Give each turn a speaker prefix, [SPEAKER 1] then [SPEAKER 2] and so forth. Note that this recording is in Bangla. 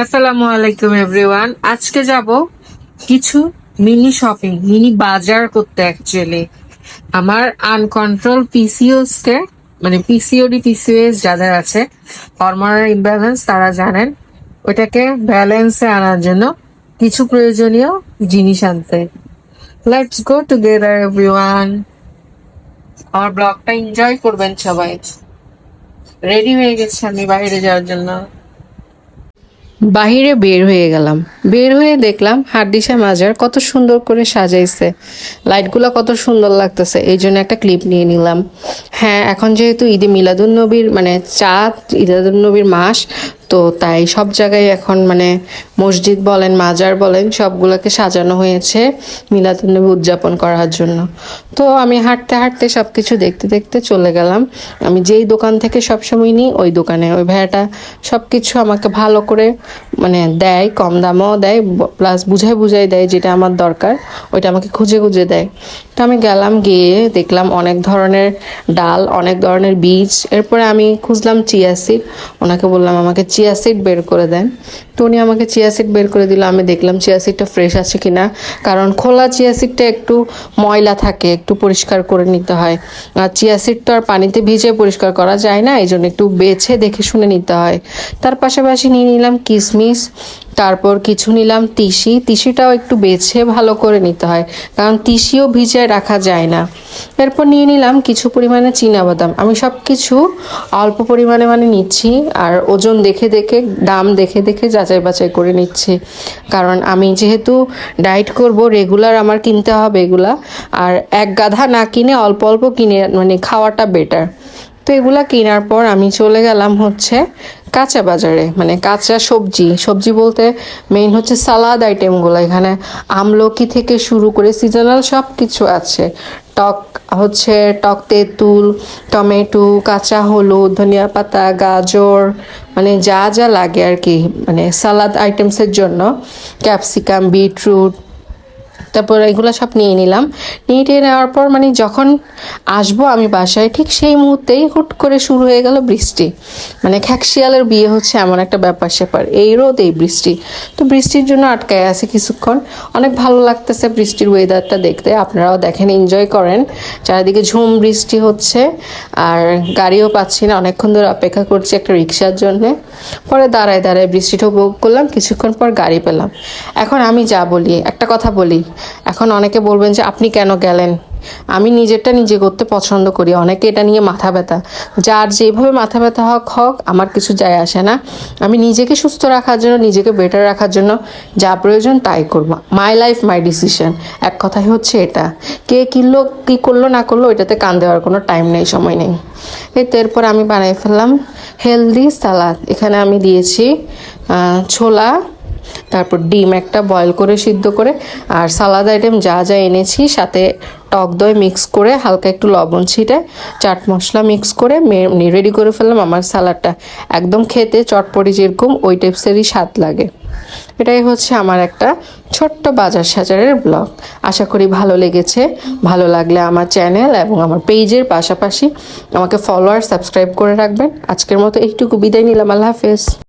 [SPEAKER 1] আসসালামু আলাইকুম এভরিওয়ান আজকে যাব কিছু মিনি শপিং মিনি বাজার করতে অ্যাকচুয়ালি আমার আনকন্ট্রোল পিসিওস কে মানে পিসিওডি পিসিওএস যাদের আছে হরমোনাল ইমব্যালেন্স তারা জানেন, ওটাকে ব্যালেন্সে আনার জন্য কিছু প্রয়োজনীয় জিনিস আনতে। লেটস গো টুগেদার এভরিওয়ান আমার ব্লগটা এনজয় করবেন সবাই। রেডি হয়ে গেছে আমি বাইরে যাওয়ার জন্য।
[SPEAKER 2] বাহিরে বের হয়ে গেলাম। বের হয়ে দেখলাম হাড্ডিসা মাজার কত সুন্দর করে সাজাইছে। লাইটগুলো কত সুন্দর লাগতেছে, এই জন্য একটা ক্লিপ নিয়ে নিলাম। হ্যাঁ এখন যেহেতু ঈদে মিলাদুন নবীর মানে চাঁদ ঈদাদুল নবীর মাস তো তাই সব জায়গায় এখন মানে মসজিদ বলেন, মাজার বলেন, সবগুলোকে সাজানো হয়েছে মিলাদুন্নবী উদযাপন করার জন্য। তো আমি হাঁটতে হাঁটতে সব কিছু দেখতে দেখতে চলে গেলাম। আমি যেই দোকান থেকে সবসময় নিই, ওই দোকানে। ওই ভাইয়াটা সব কিছু আমাকে ভালো করে মানে দেয়, কম দামও দেয় প্লাস বুঝাই বুঝাই দেয় যেটা আমার দরকার, ওইটা আমাকে খুঁজে খুঁজে দেয়। তো আমি গেলাম গিয়ে দেখলাম অনেক ধরনের ডাল, অনেক ধরনের বীজ। এরপরে আমি খুঁজলাম চিয়া সিড। ওনাকে বললাম, আমাকে চিয়া সিড বের করে দেন। উনি আমাকে চিয়া সিড বের করে দিল। আমি দেখলাম চিয়া সিডটা ফ্রেশ আছে কি না কারণ খোলা চিয়া সিডটা একটু ময়লা থাকে, একটু পরিষ্কার করে নিতে হয়। আর চিয়া সিড তো আর পানিতে ভিজে পরিষ্কার করা যায় না এই জন্য একটু বেছে দেখে শুনে নিতে হয়। তার পাশাপাশি নিয়ে নিলাম কিশমিশ তারপর কিছু নিলাম তিসি। তিসিটাও একটু বেছে ভালো করে নিতে হয়, কারণ তিসিও ভিজায় রাখা যায় না। এরপর নিয়ে নিলাম কিছু পরিমাণে বাদাম আমি সব কিছু অল্প পরিমাণে মানে নিচ্ছি, আর ওজন দেখে দেখে, দাম দেখে দেখে যাচাই বাছাই করে নিচ্ছি। কারণ আমি যেহেতু ডায়েট করব, রেগুলার আমার কিনতে হবে এগুলা, আর এক গাধা না কিনে অল্প অল্প কিনে মানে খাওয়াটা বেটার তো এগুলা কেনার পর আমি চলে গেলাম হচ্ছে কাঁচা বাজারে মানে কাঁচা সবজি। সবজি বলতে মেইন হচ্ছে সালাদ আইটেমগুলো এখানে আমলকি থেকে শুরু করে সিজনাল সব কিছু আছে। টক হচ্ছে টক তেঁতুল, টমেটো, কাঁচা হলুদ, ধনিয়া পাতা, গাজর মানে যা যা লাগে আর কি মানে সালাদ আইটেমসের জন্য। ক্যাপসিকাম, বিটরুট তারপর এগুলো সব নিয়ে নিলাম। নিয়ে টিয়ে নেওয়ার পর মানে যখন আসব আমি বাসায়, ঠিক সেই মুহূর্তেই হুট করে শুরু হয়ে গেল বৃষ্টি। মানে খ্যাকশিয়ালের বিয়ে হচ্ছে এমন একটা ব্যাপার স্যাপার। এই রোদ, এই বৃষ্টি। তো বৃষ্টির জন্য আটকায় আছে কিছুক্ষণ। অনেক ভালো লাগতেছে বৃষ্টির ওয়েদারটা দেখতে। আপনারাও দেখেন এনজয় করেন। চারিদিকে ঝুম বৃষ্টি হচ্ছে। আর গাড়িও পাচ্ছি না। অনেকক্ষণ ধরে অপেক্ষা করছি একটা রিক্সার জন্যে। পরে দাঁড়ায় দাঁড়ায় বৃষ্টিটা উপভোগ করলাম। কিছুক্ষণ পর গাড়ি পেলাম। এখন আমি যা বলি, একটা কথা বলি। এখন অনেকে বলবেন যে আপনি কেন গেলেন? আমি নিজেরটা নিজে করতে পছন্দ করি, অনেকে এটা নিয়ে মাথা ব্যথা। যার যেভাবে মাথা ব্যথা হক হক, আমার কিছু যায় আসে না। আমি নিজেকে সুস্থ রাখার জন্য, নিজেকে বেটার রাখার জন্য যা প্রয়োজন তাই করব। মাই লাইফ মাই ডিসিশন এক কথাই হচ্ছে এটা। কে কিনলো, কী করল, না করল, এটাতে কান দেওয়ার কোনো টাইম নেই, সময় নেই। এই তো এরপর আমি বানিয়ে ফেললাম। হেলদি সালাদ এখানে আমি দিয়েছি ছোলা তারপর ডিম একটা বয়েল করে সিদ্ধ করে, আর সালাদ আইটেম যা যা এনেছি, সাথে টক দই মিক্স করে হালকা একটু লবণ ছিটে, চাট মশলা মিক্স করে রেডি করে ফেললাম আমার সালাডটা একদম খেতে চটপটি যেরকম, ওই টাইপসেরই স্বাদ লাগে। এটাই হচ্ছে আমার একটা ছোট্ট বাজার সাজারের ব্লগ আশা করি ভালো লেগেছে, ভালো লাগলে আমার চ্যানেল এবং আমার পেজের পাশাপাশি আমাকে ফলো আর সাবস্ক্রাইব করে রাখবেন। আজকের মতো এইটুকু বিদায় নিলাম, আল্লাহ হাফেজ।